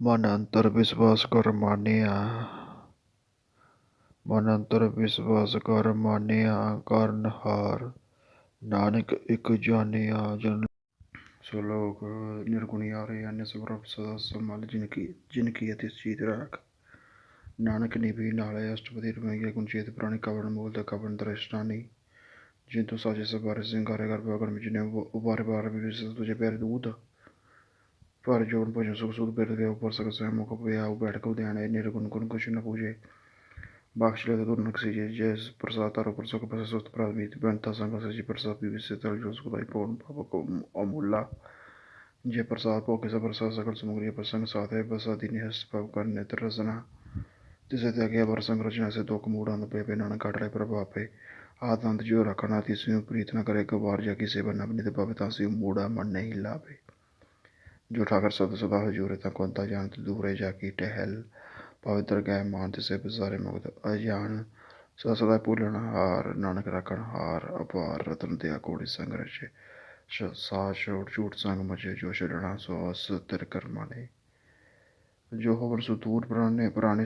ਮਨ ਅੰਤਰ ਵਿਸ਼ਵਾਸ ਕਰ ਮਾਨਿਆ। ਮਨ ਅੰਤਰ ਵਿਸ਼ਵਾਸ ਕਰ ਮਾਨਿਆ, ਕਰਨ ਹਾਰ। ਨਾਨਕ ਇੱਕ ਜਾਣਿਆ, ਜਨ ਸਲੋਕ ਨਿਰਗੁਣੀ ਆ ਰਹੇ ਹਨ ਸਦਾ ਸਮਲ, ਜਿਨ ਕੀ ਜਿਨ ਕੀ ਅਤਿ ਚੀਤ ਰਾਖ। ਨਾਨਕ ਨਿਭੀ ਨਾਲੇ ਅਸ਼ਟਪਦੀ ਰਮਈਆ ਗੁਣਚੇਤ ਪ੍ਰਾਣੀ ਕਵਣ ਮੂਲ ਦਾ ਕਵਣ ਦ੍ਰਿਸ਼ਟਾਨੀ। ਜਿਨ ਤੋਂ ਸਾਜੇ ਸਬਾਰੇ ਸਿੰਗਾਰੇ ਕਰ ਬਗਨ ਵਿੱਚ ਉਬਾਰੇ ਬਾਰ ਵੀ ਵਿਸ ਪਿਆਰੇ ਦੂਤ ਪਰ ਜੋਨ ਭਜਨ ਸੁਖ ਸੁਖ ਬਿਰਦ ਕੇ ਉੱਪਰ ਸਕ ਸਹਿ ਮੁਖ ਪਿਆਉ ਬੈਠ ਕੇ ਉਦਿਆਣੇ ਨਿਰਗੁਣ ਗੁਣ ਕੁਛ ਨ ਪੂਜੇ। ਬਖਸ਼ ਲੈ ਤੁਰ ਨਕਸੀ ਜੇ ਜੈਸ ਪ੍ਰਸਾਦ ਤਾਰੋ ਪਰ ਸੁਖ ਪਸ ਸੁਤ ਪ੍ਰਾਦਮੀਤ ਬੰਤਾ ਸੰਗ ਸਜੀ ਪ੍ਰਸਾਦ ਪੀ ਵਿਸੇ ਤਲ ਜੋ ਸੁਖ ਦਾਈ ਪਉਨ ਪਾਪ ਕੋ ਅਮੁੱਲਾ। ਜੇ ਪ੍ਰਸਾਦ ਭੋ ਕੇ ਸਭ ਪ੍ਰਸਾਦ ਸਕਲ ਸਮਗਰੀ ਪ੍ਰਸੰਗ ਸਾਥੇ ਬਸਾਦੀ ਨਿਹਸ ਭਵ ਕਰ ਨੇਤਰ ਰਸਨਾ। ਤਿਸੇ ਤੇ ਅਗੇ ਵਰ ਸੰਗ ਰਚਨਾ ਸੇ ਦੁਖ ਮੂੜਾਂ ਪੇ ਪੇ ਨਾਨਕ ਕਾਟ ਲੈ ਪ੍ਰਭਾਪੇ ਆਦੰਤ ਜੋ ਰਖਣਾ ਤਿਸਿਉ ਪ੍ਰੀਤ ਨ ਕਰੇ ਗਵਾਰ ਜਾ ਕਿਸੇ ਬਨ ਆਪਣੀ ਤੇ ਪਵੇ ਤਾਂ ਸਿਉ ਮੂੜਾ ਮਨ ਨਹੀਂ ਲਾਵੇ। ਜੋ ਠਾਕਰ ਸਦ ਸਦਾ ਹਜੂਰੇ ਤਾਂ ਕੋਂਤਾ ਜਾਣਤ ਦੂਰੇ ਜਾ ਕੀ ਟਹਿਲ। ਪਵਿੱਤਰ ਗੈ ਮਾਨ ਤਿਸੇ ਬਜ਼ਾਰੇ ਮੁਕਤ ਅਜਾਨ ਸਦਾ ਸਦਾ ਭੁੱਲਣ ਹਾਰ, ਨਾਨਕ ਰੱਖਣ ਹਾਰ, ਅਪਾਰ ਰਤਨ ਦਿਆ ਕੋੜੀ ਸੰਗ ਰਚੇ। ਛੋੜ ਝੂਠ ਸੰਗ ਮਚੇ, ਜੋ ਛੜਣਾ ਸੋ ਅਸ ਤਿਰ ਕਰਮਾਂ ਜੋ ਹੋਵਨ ਸੁ ਦੂਰ ਪੁਰਾਣੇ ਪੁਰਾਣੇ